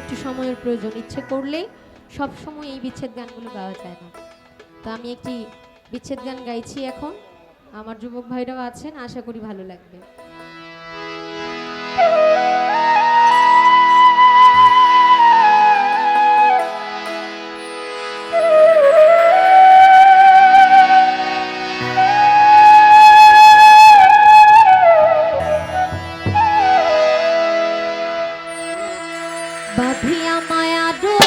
একটু সময়ের প্রয়োজন। ইচ্ছে করলে সব সময় এই বিচ্ছেদ গানগুলো গাওয়া যায় না। তো আমি একটি বিচ্ছেদ গান গাইছি এখন। আমার যুবক ভাইরাও আছেন, আশা করি ভালো লাগবে। মায়া